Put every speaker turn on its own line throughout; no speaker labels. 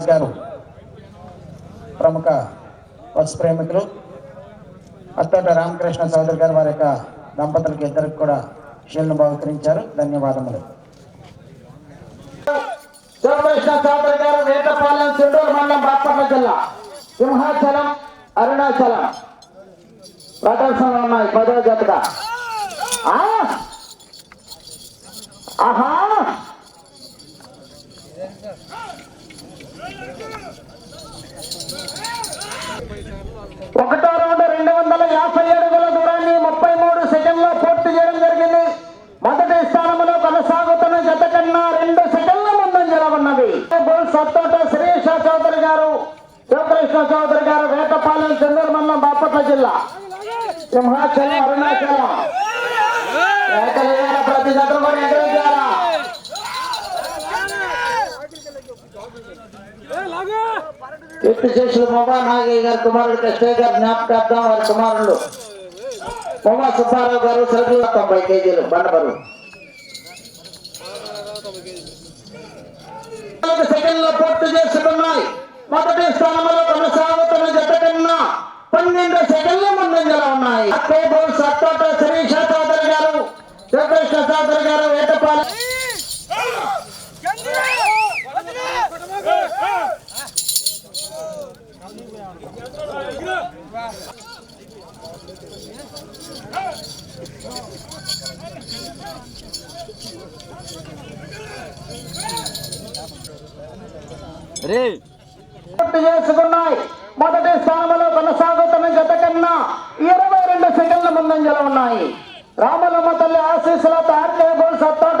గారు ప్రముఖ వత్స ప్రేమికులు అత్తంట రామకృష్ణ చౌదరి గారు వారి యొక్క దంపతులకి ఇద్దరికి కూడా శీలను బహుకరించారు. ధన్యవాదములు.
శివకృష్ణ చౌదరి గారు వేటపాలెం చిండూరు మండలం బాపట్ల జిల్లా సింహాచలం అరుణాచలం. ప్రదర్శనలు ఉన్నాయి పదో జతగా. ఆహా! ఒకటో రౌండ్ రెండు వందల యాభై అడుగుల దూరాన్ని ముప్పై మూడు సెకండ్లో పూర్తి చేయడం జరిగింది. మొదటి స్థానంలో కొనసాగుతున్న జత కన్నా రెండు సెకండ్ల ముందంజల ఉన్నది. సత్తోట శ్రీష చౌదరి గారు శివకృష్ణ చౌదరి గారు వేటపాలెం చెందూరు మండలం బాపట్ల జిల్లా. సింహాచలం అరుణాచలం. ప్రతి జత కూడా ఎగరేయాలా? కీర్తి శేషులు మొబా నాగయ్య గారి కుమారుడు కృష్ణయ్య గారు జ్ఞాపకార్థం వారి కుమారుడు మొబా సుబ్బారావు గారు సరుకులు తొంభై కేజీలు బండబరు సెకండ్లో పూర్తి చేసుకున్నాయి. మొదటి స్థానంలో కొనసాగుతున్న జత కన్నా పన్నెండు సెకండ్ల ముందంజలో ఉన్నాయి. అక్కేబోల్ సత్తోట శిరీష చౌదరి గారు శ్రీకృష్ణ చౌదరి గారు వేటపాలెం చేసుకున్నాయి మొదటి స్థానంలో కొనసాగుతున్న గత కన్నా ఇరవై రెండు సెకండ్ల ముందంజలో ఉన్నాయి. రామలమ్మ తల్లి ఆశీస్సులతో ఆర్కే గోల్ సత్తోట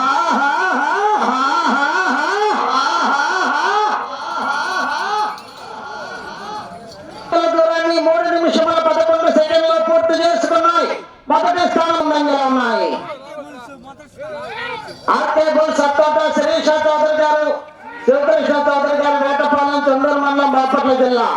మొదటి ఉన్నాయి. ఆర్కే గోల్ శిరీష చౌదరి గారు శివకృష్ణ చౌదరి గారు వేటపాలెం మండలం బాపట్ల జిల్లా.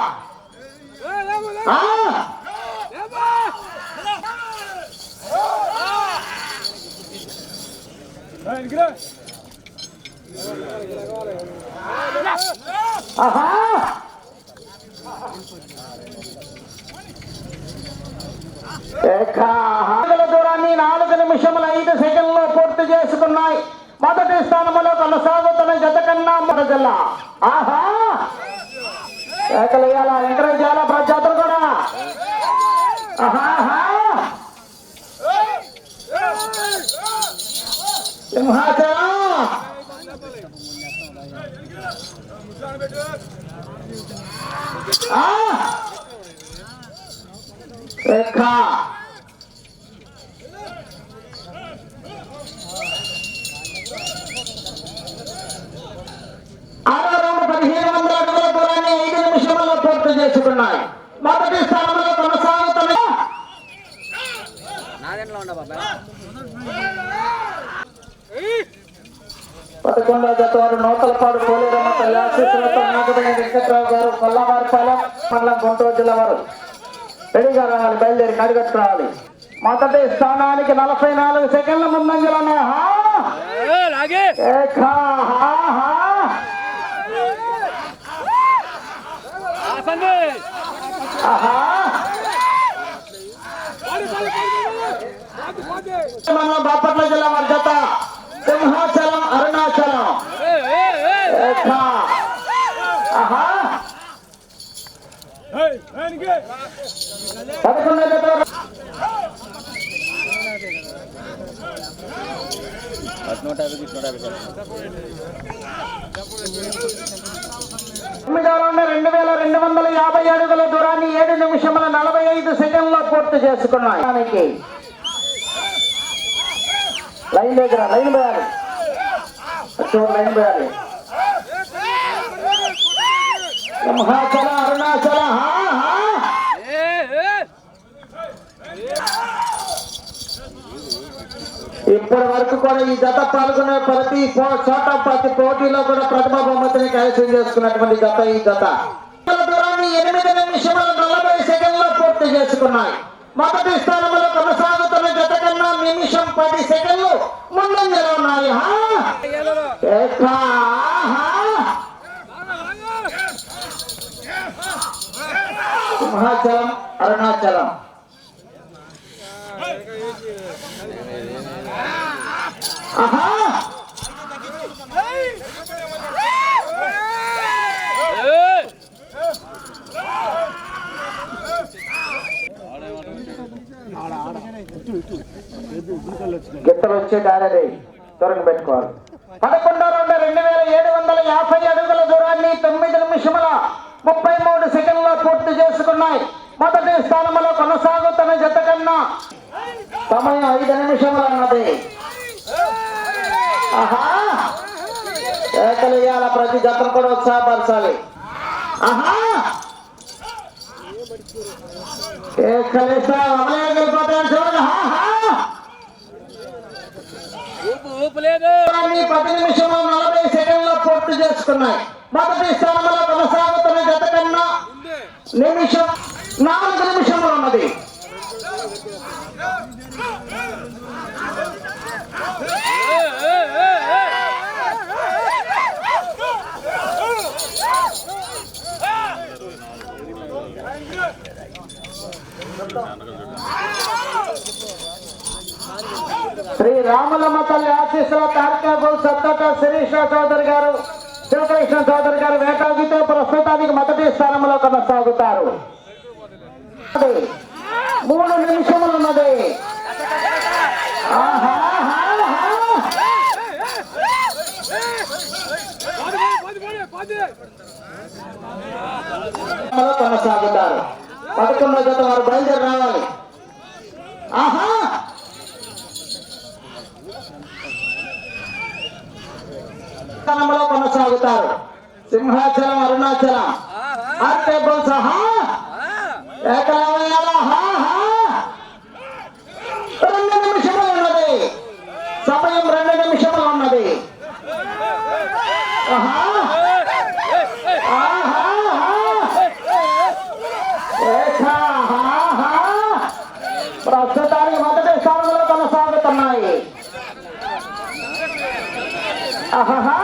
ఆహా దూరాన్ని నాలుగు నిమిషముల ఐదు సెకండ్లో పూర్తి చేసుకున్నాయి మొదటి స్థానంలో కొనసాగుతున్న జత కన్నా మొదటి జిల్లా. ఆహా! ఏకలయ్యాల వెంకటేశాల ప్రజాతులు కూడా. ఆహా! సింహాచలం! రేఖ ఆరో రౌండ్ పదిహేను వందల అడుగుల దూరాన్ని ఐదు నిమిషంలో పూర్తి చేసుకున్నాయి మొదటి స్థానంలో కొనసాగుతున్న పదకొండవ జత వారు నూతలపాడు పోలేరమ్మ తల్లి ఆశీస్సులతో నాగదయ్య వెంకట్రావు గారు కొల్లవారిపాలెం మండలం గుంటూరు జిల్లా వారు. రెడీగా రావాలి బయలుదేరి కడిగట్టు రావాలి. మొదటి స్థానానికి నలభై నాలుగు సెకండ్ల ముందంజలు ఉన్నాయి. ఆహా. మండలం బాపట్ల జిల్లా మద్దత సింహాచలం అరుణాచలం. రెండు వేల రెండు వందల యాభై అడుగుల దూరాన్ని ఏడు నిమిషముల నలభై ఐదు సెకండ్లో పూర్తి చేసుకున్నాయి. లైన్ దగ్గర లైన్ పోయాలి చూడు లైన్ పోయాలి సింహాచల అరుణాచల ఇప్పటి వరకు కూడా ఈ జత పాల్గొనే ప్రతి చోట ప్రతి పోటీలో కూడా ప్రథమ బహుమతిని కైవసం చేసుకున్నటువంటి జత ఈ జత. ఎనిమిది నిమిషాల నలభై సెకండ్లో పూర్తి చేసుకున్నాయి. మొదటి స్థానంలో కొనసాగుతున్న జత కన్నా నిమిషం పది సెకండ్లు ముందంజలో ఉన్నాయి హా? ఎట్లా? ఆహా! సింహాచలం అరుణాచలం ఆహా గిత్తలు వచ్చే దారి త్వరగా పెట్టుకోవాలి. పదకొండో రెండు రెండు వేల ఏడు వందల యాభై అడుగుల దూరాన్ని తొమ్మిది నిమిషముల ముప్పై మూడు సెకండ్లో పూర్తి చేసుకున్నాయి. మొదటి స్థానంలో కొనసాగుతున్న జత కన్నా సమయం ఐదు నిమిషములు అన్నది. ఆహా! ఏకలు ప్రతి జతను కూడా ఉత్సాహపరచాలి. ఆహా! ఏకలేసా అమలేకపోతాను చూడండి. ఆహా దాన్ని పది నిమిషంలో నలభై సెకండ్లో పూర్తి చేసుకున్నాయి. మొదటి స్థానంలో కొనసాగుతున్న జత కన్నా నిమిషం నాలుగు నిమిషంలో ఉన్నది శ్రీ రామలమ్మ తల్లి ఆశీస్సుల తారకాబుల్ సత్తట శిరీష చౌదరి గారు శివకృష్ణ చౌదరి గారు వేటాగితే ప్రస్తుతానికి మొదటి స్థానంలో కొనసాగుతారు. మూడు నిమిషములు ఉన్నది. కొనసాగుతారు. పదకొండో జత వారు బయలుదేరి రావాలి. ఆహా! స్థానంలో కొనసాగుతారు సింహాచలం అరుణాచలం ఆర్టేబుల్ సహా ఏకలవ్యాల హా హా. రెండు నిమిషములు ఉన్నది సమయం రెండు నిమిషములు ఉన్నది ఆహా. ఆహా, ఆహా. ఏకా, హా, హా. ప్రస్తుతానికి మొదటి స్థానంలో కొనసాగుతున్నాయి ఆహాహా. ఆహా.